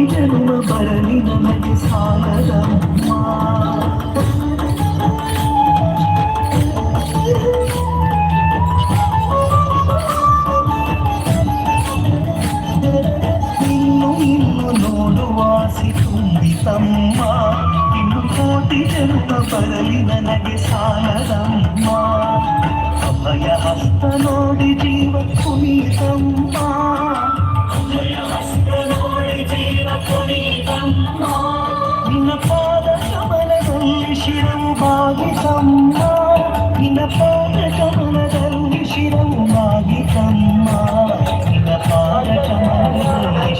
ಜನ್ಮ ಬರಲಿ ನನಗೆ ಸಾಲದಮ್ಮ ಇನ್ನು ಇನ್ನು ನೋಡುವ ಆಸೆ ತುಂಬಿತಮ್ಮ ಇನ್ನು ಕೋಟಿ ಜನ್ಮ ಬರಲಿ ನನಗೆ ಸಾಲದಮ್ಮ ಅಭಯ ಹಸ್ತ ನೋಡಿ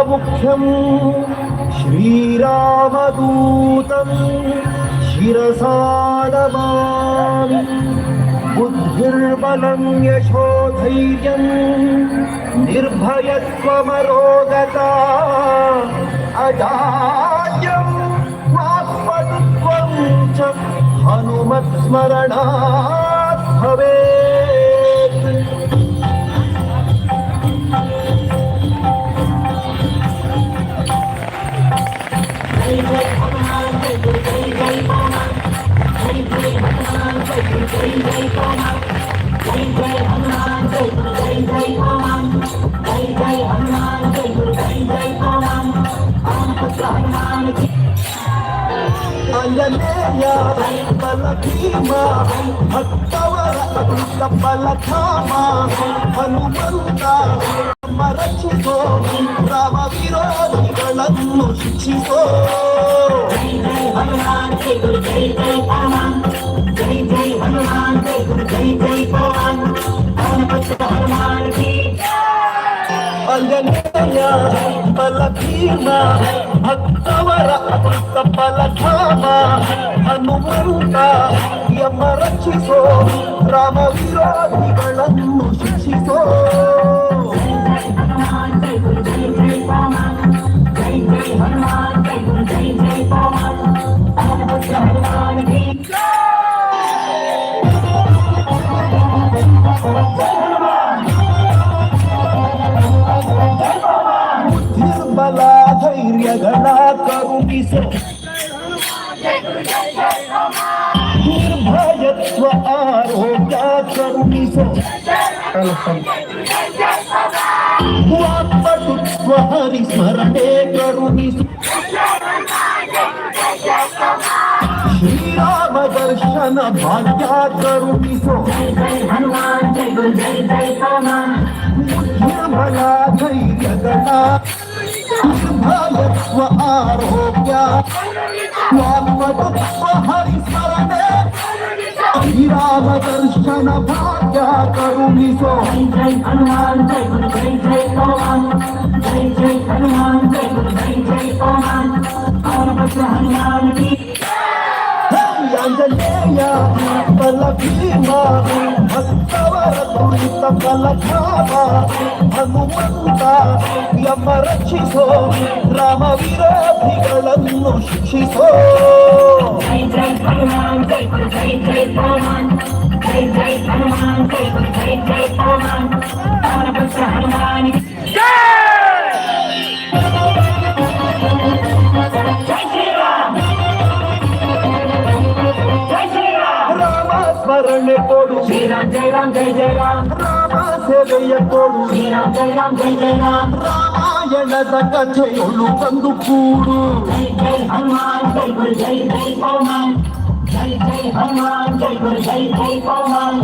వానరయూథముఖ్యం శ్రీరామదూతం శిరసాదమామి బుద్ధిర్బలం యశోధైర్యం నిర్భయత్వమరోగత అజాడ్యం వాక్పటుత్వం చ హనుమత్స్మరణాత్ భవేత్. ಬಲ ಭೀಮ ಭಕ್ತವರ ಅದೃಷ್ಟ ಬಲ ಧಾಮ ಹನುಮಂತ ಮರಚಿಸೋ ರಾಮ ವಿರೋಧಿಗಳನ್ನು ಶಿಕ್ಷಿಸೋ ಹನುಮಾನ್ ಜೈ ಗುರು ಜೈ ಜೈ ಹನುಮಾನ್ ಜೈ ಜೈ ಹನುಮಾನ್ ಜೈ ಗುರು ಜೈ ಜೈ ಹನುಮಾನ್ ಹನುಮಾನ್ ಜೈ ಅಂಜನೇಯ ಬಲ ಭೀಮ ಭಕ್ತವರ ಅದೃಷ್ಟ ಬಲ ಧಾಮ శిక్షితో రామవీరాధిగళను శిక్షితో నిర్బల ధైర్యగణ కరుణిసో. ವಾತ್ಮತುತ್ವ ಹರಿಸ್ಮರಣೆ ಕರುಣಿಸು ಶ್ರೀರಾಮ ದರ್ಶನ ಭಾಗ್ಯ ಕರುಣಿಸು ನಿರ್ಮಲ ಧೈರ್ಯಗಳ ಶುಭಯತ್ವ ಆರೋಗ್ಯ ವಾತ್ಮತುತ್ವ ಹರಿ శ్రీరామ దర్శన భాగ్య కరుణితో జై హనుమాన్ జై గురు జై జై హనుమాన్ జై జై హనుమాన్ జై గురు జై జై హనుమాన్ పరమశ హనుమాన్ కీ ఆంజనేయ బల భీమా భక్తవర తులిత బల ధామా హనుమంత యమ రక్షిసో రామ విరోధిಗಳನ್ನು ಶಿಕ್ಷಿಸೋ जय जय हनुमान जय जय जय हनुमान जय जय हनुमान जय जय जय हनुमान हमारा बच्चा हनुमान போடு ஸ்ரீராம் ஜெயராம் ஜெய ஜெயராம் ராமா சேவைய போடு ஸ்ரீராம் ஜெயராம் ஜெய ஜெயராம் ராமா ಎಳದ ಕಥೆಯೊಳು ಬಂದು ಕೂಡು ಜೈ ಜೈ ಹನುಮಾನ್ ಜೈ ಗುರು ಜೈ ಜೈ ಹನುಮಾನ್ ಜೈ ಜೈ ಹನುಮಾನ್ ಜೈ ಗುರು ಜೈ ಜೈ ಹನುಮಾನ್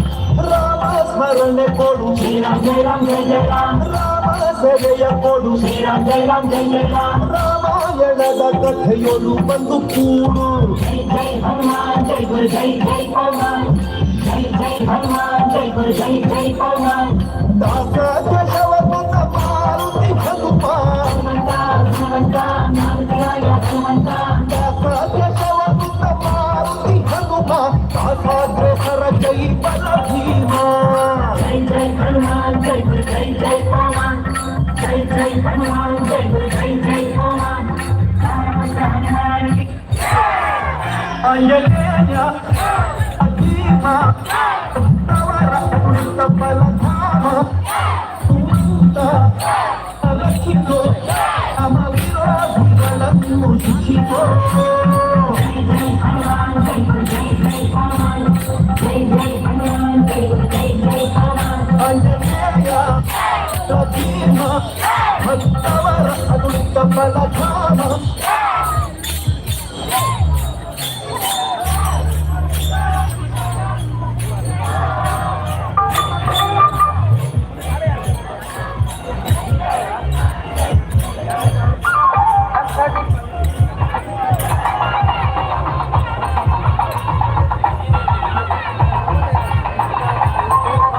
ರಾಮ ಸ್ಮರಣೆ ಕೊಡು ಶ್ರೀರಾಮ್ ಜೈ ರಾಮ್ ಜೈ ಜೈ ರಾಮ್ ರಾಮ ಸೇವೆಯ ಕೊಡು ಶ್ರೀರಾಮ್ ಜೈ ರಾಮ್ ಜೈ ಜೈ ರಾಮ್ ರಾಮಾಯಣದ ಕಥೆಯೊಳು ಬಂದು ಕೂಡು ಜೈ ಜೈ ಹನುಮಾನ್ ಜೈ ಗುರು ಜೈ ಜೈ ಹನುಮಾನ್ ಜೈ ಜೈ ಹನುಮಾನ್ ಜೈ ಗುರು ಜೈ ಜೈ ಹನುಮಾನ್ ದಾಸ కాసాగ్రహర జై బల భీమా జై జై హనుమాన్ జై జై జై హనుమాన్ జై జై హనుమాన్ జై జై జై హనుమాన్. అంజనేయ అధీమ తవర బలధామ సుమంత Hey!